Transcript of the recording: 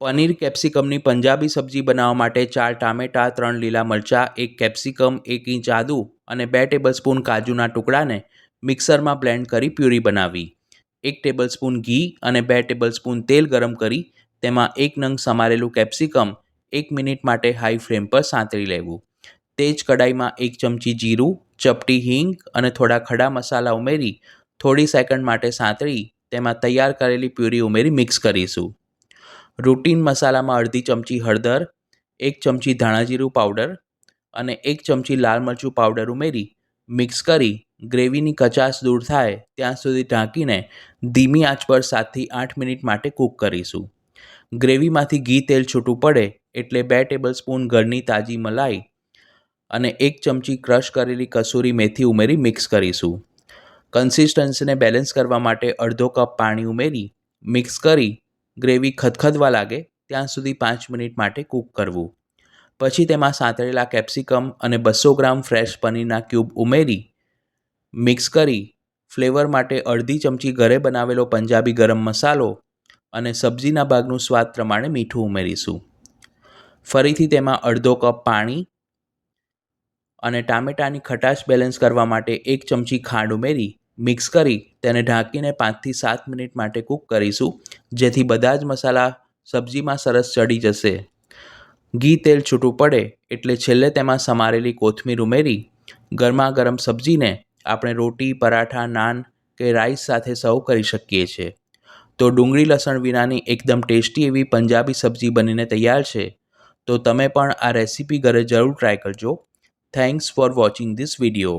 પનીર કેપ્સિકમની પંજાબી સબ્જી બનાવવા માટે ચાર ટામેટાં, ત્રણ લીલા મરચાં, એક કેપ્સિકમ, એક ઇંચ આદું અને બે ટેબલસ્પૂન કાજુના ટુકડાને મિક્સરમાં બ્લેન્ડ કરી પ્યુરી બનાવી. એક ટેબલસ્પૂન ઘી અને બે ટેબલસ્પૂન તેલ ગરમ કરી તેમાં એક નંગ સમારેલું કેપ્સિકમ એક મિનિટ માટે હાઈ ફ્લેમ પર સાંતળી લેવું. તે જ કડાઈમાં એક ચમચી જીરું, ચપટી હિંગ અને થોડા ખડા મસાલા ઉમેરી થોડી સેકન્ડ માટે સાંતળી તેમાં તૈયાર કરેલી પ્યુરી ઉમેરી મિક્સ કરીશું. રૂટીન મસાલામાં અડધી ચમચી હળદર, એક ચમચી ધાણાજીરું પાવડર અને એક ચમચી લાલ મરચું પાવડર ઉમેરી મિક્સ કરી ગ્રેવીની કચાશ દૂર થાય ત્યાં સુધી ઢાંકીને ધીમી આંચ પર સાતથી આઠ મિનિટ માટે કૂક કરીશું. ગ્રેવીમાંથી ઘી તેલ છૂટું પડે એટલે બે ટેબલ સ્પૂન ઘરની તાજી મલાઈ અને એક ચમચી ક્રશ કરેલી કસૂરી મેથી ઉમેરી મિક્સ કરીશું. કન્સિસ્ટન્સીને બેલેન્સ કરવા માટે અડધો કપ પાણી ઉમેરી મિક્સ કરી ગ્રેવી ખદખદવા લાગે, ત્યાં સુધી પાંચ મિનિટ માટે કૂક કરવું. પછી તેમાં સાંતળેલા કેપ્સિકમ અને બસો ગ્રામ ફ્રેશ પનીરના ક્યુબ ઉમેરી, મિક્સ કરી, ફ્લેવર માટે અડધી ચમચી ઘરે બનાવેલો પંજાબી ગરમ મસાલો અને સબ્જીના ભાગનું સ્વાદ પ્રમાણે મીઠું ઉમેરીશું. ફરીથી તેમાં અડધો કપ પાણી અને ટામેટાની ખટાશ બેલેન્સ કરવા માટે એક ચમચી ખાંડ ઉમેરી મિક્સ કરી તેને ઢાંકીને પાંચથી સાત મિનિટ માટે કૂક કરીશું, જેથી બધા જ મસાલા સબ્જીમાં સરસ ચડી જશે. ઘી તેલ છૂટું પડે એટલે છેલ્લે તેમાં સમારેલી કોથમીર ઉમેરી ગરમા ગરમ સબ્જીને આપણે રોટી, પરાઠા, નાન કે રાઈસ સાથે સર્વ કરી શકીએ છીએ. તો ડુંગળી લસણ વિનાની એકદમ ટેસ્ટી એવી પંજાબી સબ્જી બનીને તૈયાર છે. તો તમે પણ આ રેસીપી ઘરે જરૂર ટ્રાય કરજો. Thanks for watching this video